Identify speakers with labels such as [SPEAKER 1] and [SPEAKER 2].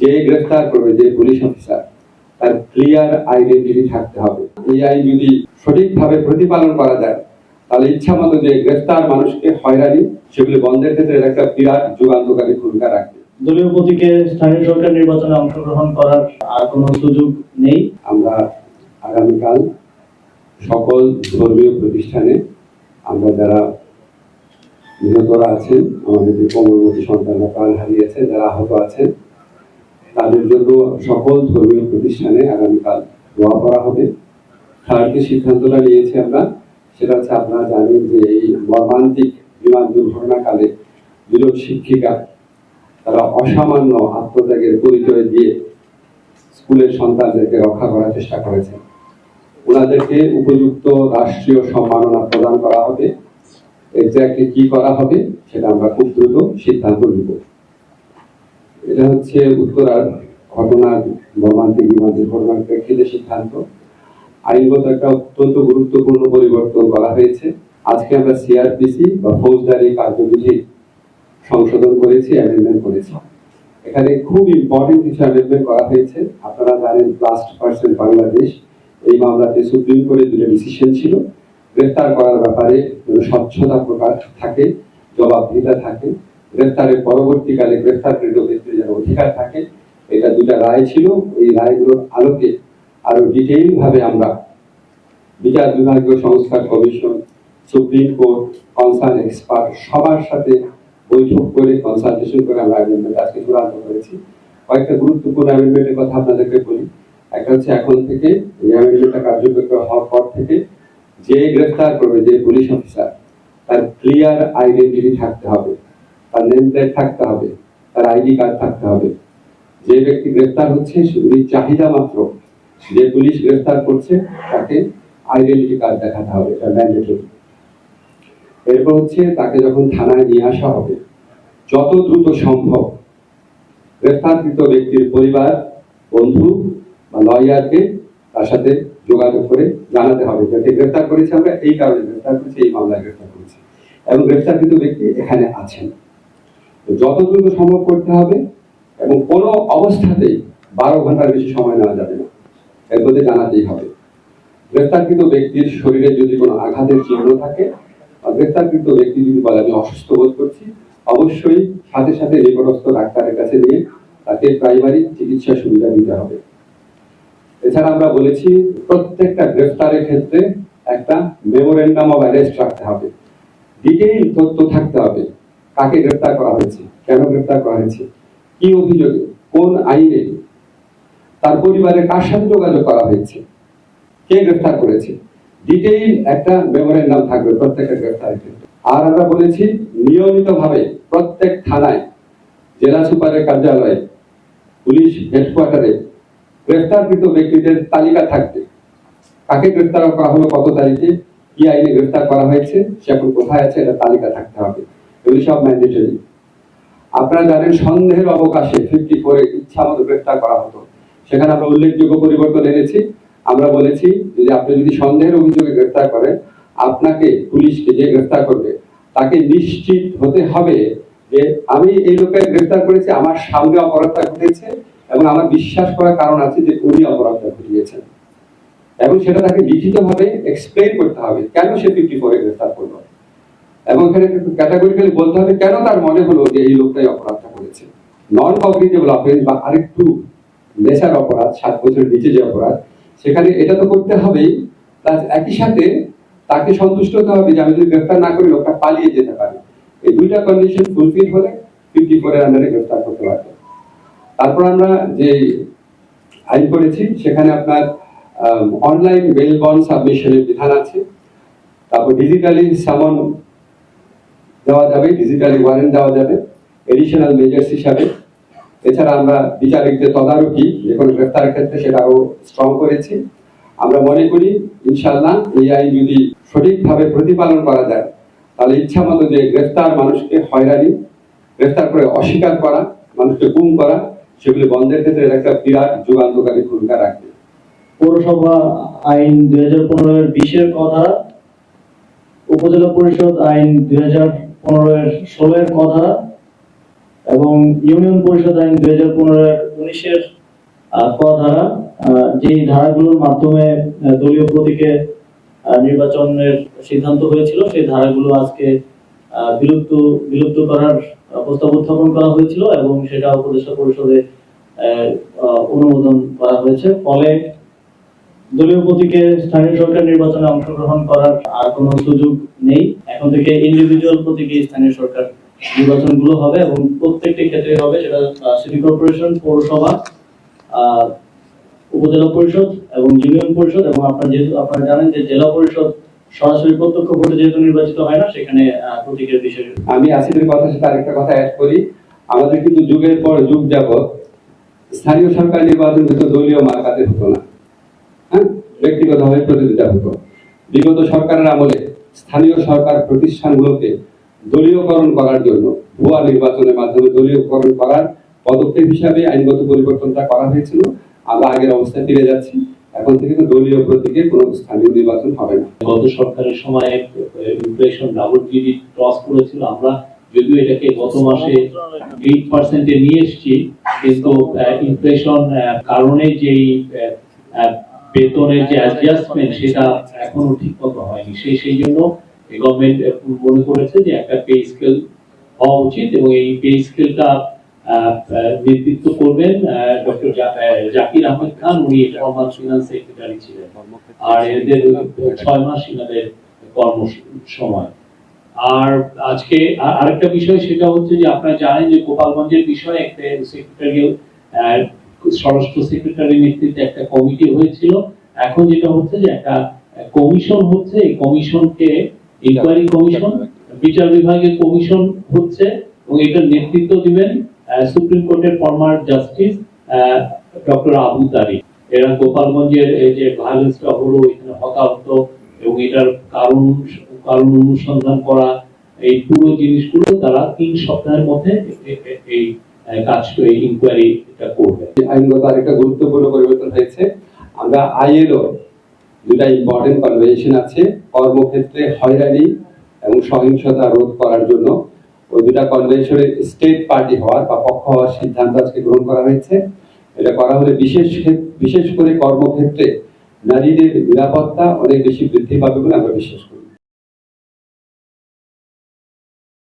[SPEAKER 1] যে গ্রেফতার করবে যে পুলিশ অফিসার তার ক্লিয়ার আইডেন্টিটি থাকতে হবে। এই আইন যদি সঠিকভাবে প্রতিপালন করা যায় তাহলে ইচ্ছা মতো যে গ্রেফতার মানুষকে হয়রানি সেগুলি বন্ধের ক্ষেত্রে একটা বিরাট যুগান্তকারী ভূমিকা রাখবে।
[SPEAKER 2] দলীয় প্রতীকে স্থানীয় সরকার নির্বাচনে অংশগ্রহণ করার আর কোনো সুযোগ নেই?
[SPEAKER 1] আমরা আগামীকাল সকল ধর্মীয় প্রতিষ্ঠানে আমরা যারা নিহতরা আছেন আমাদের যে সন্তানরা প্রাণ হারিয়েছে যারা আহত আছেন তাদের জন্য সকল ধর্মীয় প্রতিষ্ঠানে আগামীকাল দোয়া করা হবে। থার্ড যে সিদ্ধান্তটা নিয়েছি আমরা, সেটা হচ্ছে আপনারা জানেন যে এই মর্মান্তিক বিমান দুর্ঘটনাকালে দুজন শিক্ষিকা, তারা অসামান্য আত্মত্যাগের পরিচয় দিয়ে স্কুলের সন্তানদেরকে রক্ষা করার চেষ্টা করেছেন ওনাদেরকে উপযুক্ত রাষ্ট্রীয় সম্মাননা প্রদান করা হবে। এক্স্যাক্টলি কি করা হবে, সেটা আমরা খুব দ্রুত সিদ্ধান্ত নিব। এটা হচ্ছে উত্তরার ঘটনার মর্মান্তিক বিমান দুর্ঘটনার প্রেক্ষিতে সিদ্ধান্ত। আইনগত একটা অত্যন্ত গুরুত্বপূর্ণ পরিবর্তন করা হয়েছে। আজকে আমরা সিআরপিসি বা ফৌজদারি কার্যবিধি সংশোধন করেছি অ্যামেন্ডমেন্ট করেছি। এখানে খুব ইম্পর্টেন্ট কিছু অ্যামেন্ডমেন্ট করা হয়েছে। আপনারা জানেন লাস্ট পার্সেন্ট বাংলাদেশ এই মামলাতে সুপ্রিম কোর্টের দুটো ডিসিশন ছিল। গ্রেফতার করার ব্যাপারে স্বচ্ছতা প্রকাশ থাকে, জবাবদিহিতা থাকে। গ্রেফতারের পরবর্তীকালে গ্রেফতারকৃত ব্যক্তির যেন অধিকার থাকে, এটা দুটা রায় ছিল। এই রায়গুলোর আলোকে আরও ডিটেইল ভাবে আমরা বিচার বিভাগীয় সংস্কার commission, supreme court, concern expert সবার সাথে বৈঠক করে, কনসালটেশন করে আমরা অ্যামেন্ডমেন্ট আজকে চূড়ান্ত করেছি। কয়েকটা গুরুত্বপূর্ণ অ্যামেন্ডমেন্টের কথা আপনাদেরকে বলি। একটা হচ্ছে এখন থেকে এই অ্যামেন্ডমেন্টটা কার্যকর করা হওয়ার পর থেকে যে গ্রেফতার করবে, যে পুলিশ অফিসার তার ক্লিয়ার আইডেন্টিটি থাকতে হবে। তার নেম থাকতে হবে, তার আইডি কার্ড থাকতে হবে। যে ব্যক্তি গ্রেফতার হচ্ছে সেগুলির চাহিদা মাত্র। যে পুলিশ গ্রেফতার করছে, তাকে আইডেন্টিটি কার্ড দেখাতে হবে, এটা ম্যান্ডেটরি এরপর হচ্ছে, তাকে যখন থানায় নিয়ে আসা হবে, যত দ্রুত সম্ভব গ্রেফতারকৃত ব্যক্তির পরিবার, বন্ধু বা লয়ারকে তার সাথে যোগাযোগ করে জানাতে হবে যাতে গ্রেফতার করেছি আমরা, এই কারণে গ্রেফতার করেছি, এই মামলায় গ্রেফতার করেছি। এবং গ্রেফতারকৃত ব্যক্তি এখানে আছেন। যত দ্রুত সম্ভব করতে হবে এবং কোনো অবস্থাতেই বারো ঘণ্টার বেশি সময় নেওয়া যাবে না। এর মধ্যে জানাতেই হবে। গ্রেফতারকৃত ব্যক্তির শরীরে যদি কোনো আঘাতের চিহ্ন থাকে, বা গ্রেফতারকৃত ব্যক্তি যদি বলে, আমি অসুস্থ বোধ করছি, অবশ্যই সাথে সাথে নিকটস্থ ডাক্তারের কাছে নিয়ে তাকে প্রাইমারি চিকিৎসা সুবিধা দিতে হবে। এছাড়া আমরা বলেছি, প্রত্যেকটা গ্রেফতারের ক্ষেত্রে একটা মেমোরেন্ডাম অফ অ্যারেস্ট রাখতে হবে। ডিটেইল তথ্য থাকতে হবে। কাকে গ্রেফতার করা হয়েছে? কেন গ্রেফতার করা হয়েছে? কি অভিযোগে? কোন আইনে? তার পরিবারের কার সাথে যোগাযোগ করা হয়েছে? কে গ্রেফতার করেছে? ডিটেইল একটা মেমোরেন্ডাম থাকবে প্রত্যেকটা গ্রেফতারের আর আমরা বলেছি, নিয়মিতভাবে প্রত্যেক থানায়, জেলা সুপারের কার্যালয়ে, পুলিশ হেডকোয়ার্টারে গ্রেফতারকৃত ব্যক্তিদের তালিকা থাকবে। কাকে গ্রেফতার করা হলো, কত তারিখে? কি আইনে গ্রেফতার করা হয়েছে? সে এখন কোথায় আছে? এটা তালিকা থাকতে হবে। এগুলি সব ম্যান্ডেটরি আপনারা জানেন সন্দেহের অবকাশে ফিফটি ফোরে ইচ্ছা মতো গ্রেফতার করা হতো। সেখানে আমরা উল্লেখযোগ্য পরিবর্তন এনেছি। আমরা বলেছি যে আপনি যদি সন্দেহের অভিযোগে গ্রেফতার করেন, আপনাকে পুলিশকে যে গ্রেফতার করবে, তাকে নিশ্চিত হতে হবে যে আমি এই লোকের গ্রেফতার করেছি, আমার সামনে অপরাধটা ঘটেছে এবং আমার বিশ্বাস করার কারণ আছে যে উনি অপরাধটা ঘটিয়েছেন। এবং সেটা তাকে লিখিতভাবে এক্সপ্লেন করতে হবে, কেন সে ফিফটি ফোরে গ্রেফতার করল। এবং এখানে ক্যাটাগরিক্যালি বলতে হবে কেন তার মনে হলো যে এই লোকটাই অপরাধটা করেছে। নন কগনিটিভ অফেন্স বা আরেকটু নেশার অপরাধ, সাত বছরের নিচে যে অপরাধ, সেখানে এটা তো করতে হবেই। প্লাস একই সাথে তাকে সন্তুষ্ট হতে হবে যে আমি যদি গ্রেফতার না করি, লোকটা পালিয়ে যেতে পারে। এই দুইটা কন্ডিশন ফুলফিল হলে ফিফটি ফোরের আন্ডারে গ্রেফতার করতে পারবে। তারপর আমরা যে আইন করেছি, সেখানে আপনার অনলাইন বেল বন্ড সাবমিশনের বিধান আছে। তারপর ডিজিটালি সামন দেওয়া যাবে ডিজিটালি ওয়ারেন্ট দেওয়া যাবে এডিশনাল মেজার্স হিসাবে। এছাড়া আমরা বিচারিকদের তদারকি, যে কোনো গ্রেফতারের ক্ষেত্রে সেটা আরও স্ট্রং করেছি। আমরা মনে করি ইনশাল্লাহ এই আইন যদি সঠিকভাবে প্রতিপালন করা যায়, তাহলে ইচ্ছা মতো যে গ্রেফতার মানুষকে হয়রানি, গ্রেফতার করে অস্বীকার করা, মানুষকে গুম করা, সেগুলি বন্ধের ক্ষেত্রে একটা বিরাট যুগান্তকারী ভূমিকা রাখবে।
[SPEAKER 2] পৌরসভা আইন দুই হাজার পনেরো বিশের কথা, উপজেলা পরিষদ আইন দুই হাজার পনেরো এর কথা এবং ইউনিয়ন পরিষদ আইন দুই হাজার উনিশের আহ, ধারাগুলোর মাধ্যমে দলীয় প্রতীকে নির্বাচনের সিদ্ধান্ত হয়েছিল সেই ধারাগুলো আজকে বিলুপ্ত বিলুপ্ত করার প্রস্তাব উত্থাপন করা হয়েছিল এবং সেটা উপদেষ্টা পরিষদে অনুমোদন করা হয়েছে। ফলে দলীয় প্রতীকে স্থানীয় সরকার নির্বাচনে অংশগ্রহণ করার আর কোনো সুযোগ নেই। এখন থেকে ইন্ডিভিজুয়াল প্রতীকে স্থানীয় সরকার নির্বাচনগুলো হবে এবং প্রত্যেকটি ক্ষেত্রে হবে, সেটা সিটি কর্পোরেশন পৌরসভা উপজেলা পরিষদ এবং ইউনিয়ন পরিষদ এবং আপনারা যেহেতু, আপনারা জানেন যে জেলা পরিষদ সরাসরি প্রত্যক্ষ ভোটে যেহেতু নির্বাচিত হয় না, সেখানে প্রতীকের বিষয়।
[SPEAKER 1] আমি আসিফের কথার সাথে আরেকটা কথা অ্যাড করি। আমাদের কিন্তু যুগের পর যুগ যাবৎ স্থানীয় সরকার নির্বাচন কিন্তু দলীয় মার্কাতে হতো না। হ্যাঁ? ব্যক্তিগতভাবে প্রতিযোগিতা হতো। বিগত সরকারের আমলে স্থানীয় সরকার প্রতিষ্ঠানগুলোকে দলীয়করণ করার জন্য ভুয়া নির্বাচনের মাধ্যমে দলীয়করণ করার পদক্ষেপ হিসাবে আইনগত পরিবর্তনটা করা হয়েছিল। আমরা আগের অবস্থায় ফিরে যাচ্ছি। এখন থেকে তো দলীয় প্রতীকে কোনো স্থানীয় নির্বাচন হবে না।
[SPEAKER 3] গত সরকারের সময় ইনফ্লেশন ডাবল ডিজিট ক্রস করেছিল। আমরা যদিও এটাকে গত মাসে এইট পার্সেন্টে নিয়ে এসেছি, কিন্তু ইনফ্লেশন কারণে যেই বেতনের যে অ্যাডজাস্টমেন্ট সেটা এখনও হয়নি। সেই সেই জন্য গভর্নমেন্ট মনে করেছে যে একটা পে স্কেল হওয়া উচিত এবং এই পে স্কেলটা নেতৃত্ব করবেন ডক্টর জাকির আহমেদ খান। উনি ফিনান্স সেক্রেটারি ছিলেন আর এদের ছয় মাস এনাদের কর্ম সময় আর আজকে আরেকটা বিষয় সেটা হচ্ছে যে আপনারা জানেন যে গোপালগঞ্জের বিষয়ে একটা সেক্রেটারিয়াল স্বরাষ্ট্র সেক্রেটারি নেতৃত্বে একটা কমিটি হয়েছিল। এখন যেটা হচ্ছে যে একটা কমিশন হচ্ছে, এই কমিশনকে ইনকোয়ারি কমিশন বিচার বিভাগের কমিশন হচ্ছে এবং এটার নেতৃত্ব দিবেন সুপ্রিম কোর্টের former justice doctor Abu Tariq এরা গোপালগঞ্জের এই যে ভায়োলেন্সটা হলো, এখানে এবং এটার কারণ কারণ অনুসন্ধান করা, এই পুরো জিনিসগুলো তারা তিন সপ্তাহের মধ্যে এই কাজটা এই ইনকোয়ারি এটা করবে।
[SPEAKER 1] আইনগত আরেকটা গুরুত্বপূর্ণ পরিবর্তন হয়েছে। আমরা আইএলও দুটা ইম্পর্টেন্ট কনভেনশন আছে, কর্মক্ষেত্রে হয়রানি এবং সহিংসতা রোধ করার জন্য। ওই দুটা কনভেনশনের স্টেট পার্টি হওয়ার বা পক্ষ হওয়ার সিদ্ধান্ত আজকে গ্রহণ করা হয়েছে। এটা করা হলে বিশেষ বিশেষ করে কর্মক্ষেত্রে নারীদের নিরাপত্তা অনেক বেশি বৃদ্ধি পাবে বলে আমরা বিশ্বাস করি।